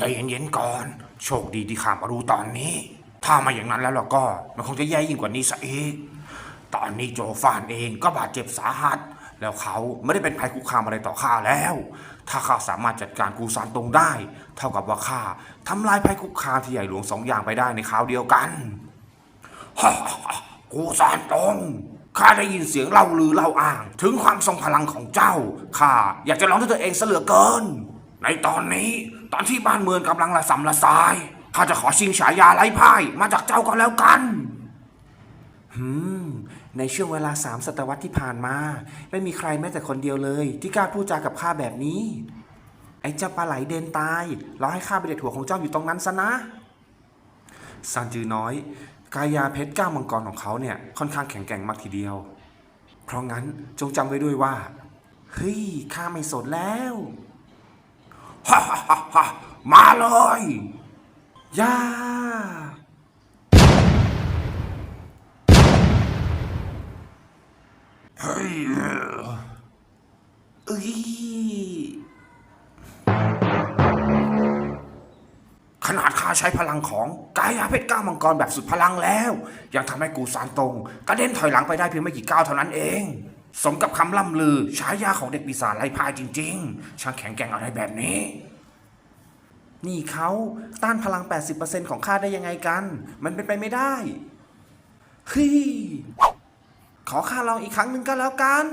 ใจเย็นๆก่อน โชคดีที่ข้ามารู้ตอนนี้ ถ้ามาอย่างนั้นแล้วเราก็มันคงจะแย่ยิ่งกว่านี้ซะอีก ตอนนี้โจฟานเองก็บาดเจ็บสาหัส แล้วเขาไม่ได้เป็นภัยคุกคามอะไรต่อข้าแล้ว ถ้าข้าสามารถจัดการกูซานตรงได้ เท่ากับว่าข้าทำลายภัยคุกคามที่ใหญ่หลวงสองอย่างไปได้ในคราวเดียวกันกูซานตรงข้าได้ยินเสียงเล่าลือเล่าอ้าง ถึงความทรงพลังของเจ้าข้าอยากจะลองด้วยตัวเองซะเหลือเกิน ในตอนนี้ตอนที่บ้านเมืองกำลังละสำละสาย ข้าจะขอชิงฉายาไร้พ่ายมาจากเจ้าก็แล้วกันในช่วงเวลาสามศตวรรษที่ผ่านมา ไม่มีใครแม้แต่คนเดียวเลย ที่กล้าพูดจากับข้าแบบนี้ ไอ้เจ้าปลาไหลเดินตายรอให้ข้าไปเด็ดหัวของเจ้าอยู่ตรงนั้นซะนะซานจือน้อย กายาเพชรก้าวมังกรของเขาเนี่ยค่อนข้างแข็งแกร่งมากทีเดียว เพราะงั้นจงจำไว้ด้วยว่าเฮ้ยข้าไม่สนแล้ว ฮ่าฮ่าฮ่าฮ่ามาเลยย่าเฮ้ยเอ้ยขนาดข้าใช้พลังของกายาเพชรก้าวมังกรแบบสุดพลังแล้ว ยังทำให้กูสานตรงกระเด็นถอยหลังไปได้เพียงไม่กี่ก้าวเท่านั้นเอง สมกับคำล่ำลือฉายาของเด็กปีศาจไร้พายจริง ๆ ช่างแข็งแกร่งอะไรแบบนี้ นี่เขาต้านพลัง 80%ของข้าได้ยังไงกัน มันเป็นไปไม่ได้ฮ้ยขอข้าลองอีกครั้งหนึ่งก็แล้วกัน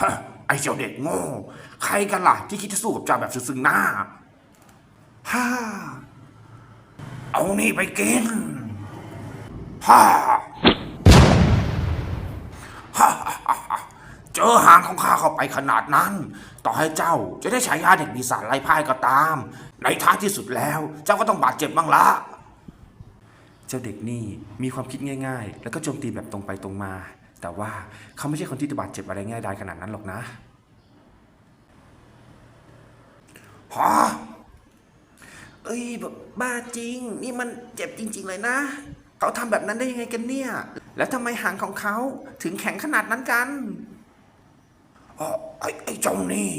ฮะไอเจ้าเด็กโง่ ใครกันล่ะ ที่คิดจะสู้กับเจ้าแบบซึ้งๆหน้าฮ่าเอานี่ไปกินฮ่าฮ่าฮ่าฮ่าเจ อหางของข้าเข้าไปขนาดนั้น ต่อให้เจ้าจะได้ฉายาเด็กปีศาจไร้พ่ายก็ตาม ในท้ายที่สุดแล้ว เจ้าก็ต้องบาดเจ็บบ้างละ เจ้าเด็กนี่มีความคิดง่าย ๆ แล้วก็โจมตีแบบตรงไปตรงมา แต่ว่าเขาไม่ใช่คนที่จะบาดเจ็บอะไรง่ายดายขนาดนั้นหรอกนะฮะเอ้ยแบบบ้าจริง นี่มันเจ็บจริง ๆ เลยนะ เขาทำแบบนั้นได้ยังไงกันเนี่ย แล้วทำไมหางของเขาถึงแข็งขนาดนั้นกันอ๋อ ไอ้ไอ้เจ้านี่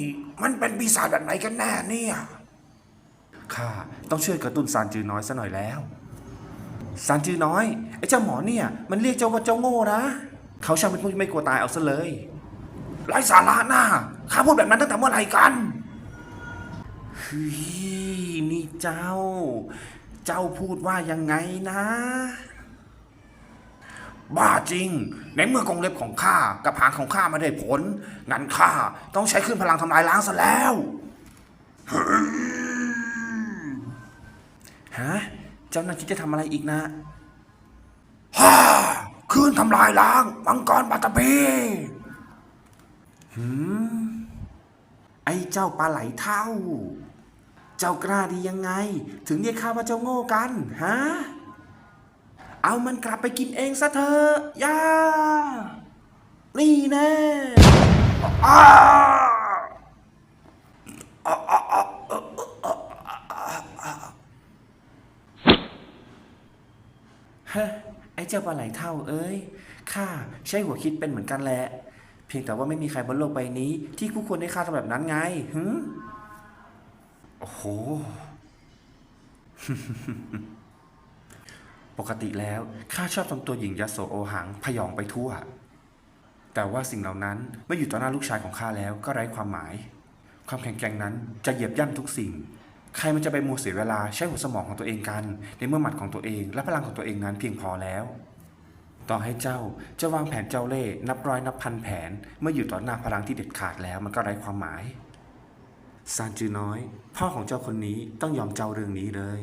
มันเป็นปีศาจแบบไหนกันแน่เนี่ยข้าต้องช่วยกระตุ้นซานจือน้อยซะหน่อยแล้วซานจือน้อยไอ้เจ้าหมอเนี่ย มันเรียกเจ้าว่าเจ้าโง่นะเขาช่างเป็นผู้ที่ไม่กลัวตายเอาซะเลยไร้สาระน่าข้าพูดแบบนั้นตั้งแต่เมื่อไหร่กันเฮ้ยนี่เจ้า เจ้าพูดว่ายังไงนะ บ้าจริง ในเมื่อกรงเล็บของข้ากับหางของข้าไม่ได้ผล งั้นข้าต้องใช้ขึ้นพลังทำลายล้างซะแล้วฮะเจ้าน่าคิดจะทำอะไรอีกนะฮ่าคืนทำลายล้างมังกรปัตตภีไอ้เจ้าปลาไหลเท่า เจ้ากล้าดียังไง ถึงเรียกข้าว่าเจ้าโง่กันฮะ เอามันกลับไปกินเองซะเถอะย่า นี่แน่อ้าฮะไอ้เจ้าปลาไหลเท่าเอ้ย ข้าใช่หัวคิดเป็นเหมือนกันแหละ เพียงแต่ว่าไม่มีใครบนโลกใบนี้ ที่คู่ควรได้ข้าทำแบบนั้นไงหึโอ้โห ปกติแล้วข้าชอบทำตัวหญิงยโสโอหังพยองไปทั่ว แต่ว่าสิ่งเหล่านั้นเมื่ออยู่ต่อหน้าลูกชายของข้าแล้วก็ไร้ความหมาย ความแข็งแกร่งนั้นจะเหยียบย่ำทุกสิ่ง ใครมันจะไปมัวเสียเวลาใช้หัวสมองของตัวเองกัน ในเมื่อหมัดของตัวเอง และพลังของตัวเองนั้นเพียงพอแล้ว ต่อให้เจ้าจะวางแผนเจ้าเล่ห์นับร้อยนับพันแผน เมื่ออยู่ต่อหน้าพลังที่เด็ดขาดแล้วมันก็ไร้ความหมายซานจือน้อย พ่อของเจ้าคนนี้ต้องยอมเจ้าเรื่องนี้เลย